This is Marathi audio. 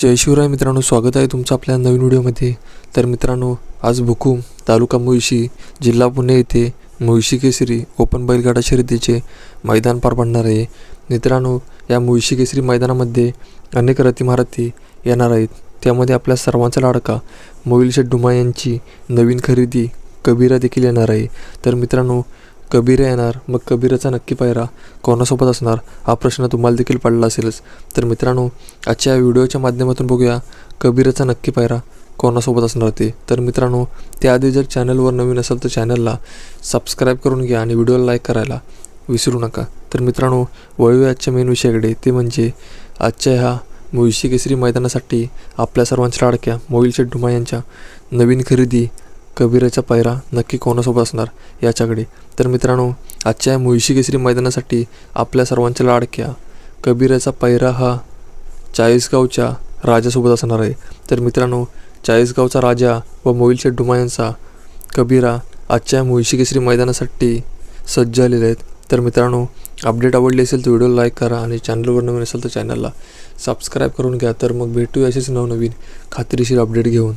जय शिवराय मित्रांनो स्वागत आहे तुमचं आपल्या नवीन व्हिडिओमध्ये. तर मित्रांनो आज भुकुम तालुका मुळशी जिल्हा पुणे येथे मुळशी केसरी ओपन बैलगाडा शर्यतीचे मैदान पार पडणार आहे. मित्रांनो या मुळशी केसरी मैदानामध्ये अनेक रथीमारथी येणार आहेत. त्यामध्ये आपल्या सर्वांचा लाडका मोहिल शेठ डुमा यांची नवीन खरेदी कबीरा देखील येणार आहे. तर मित्रांनो कबीर येणार मग कबीराचा नक्की पायरा कोणासोबत असणार हा प्रश्न तुम्हाला देखील पडला असेलच. तर मित्रांनो आजच्या या व्हिडिओच्या माध्यमातून बघूया कबीराचा नक्की पायरा कोणासोबत असणार ते. तर मित्रांनो त्याआधी जर चॅनलवर नवीन असेल तर चॅनलला सबस्क्राईब करून घ्या आणि व्हिडिओला लाईक करायला विसरू नका. तर मित्रांनो वळूया आजच्या मेन विषयाकडे. ते म्हणजे आजच्या ह्या मुळशी केसरी मैदानासाठी आपल्या सर्वांच्या लाडक्या मोईल शेड्डुमा डुमा यांच्या नवीन खरेदी कबीराचा पायरा नक्की कोणासोबत असणार याच्याकडे? तर मित्रांनो आजच्या या मुळशी केसरी मैदानासाठी आपल्या सर्वांच्या लाडक्या कबीराचा पायरा हा चाळीसगावच्या राजासोबत असणार आहे. तर मित्रांनो चाळीसगावचा राजा व मोहिलशेठ डुमा यांचा कबीरा आजच्या मुळशी केसरी मैदानासाठी सज्ज झालेले आहेत. तर मित्रांनो अपडेट आवडली असेल तर व्हिडिओ लाईक करा आणि चॅनलवर नवीन असेल तर चॅनलला सबस्क्राईब करून घ्या. तर मग भेटूया असेच नवनवीन खात्रीशीर अपडेट घेऊन.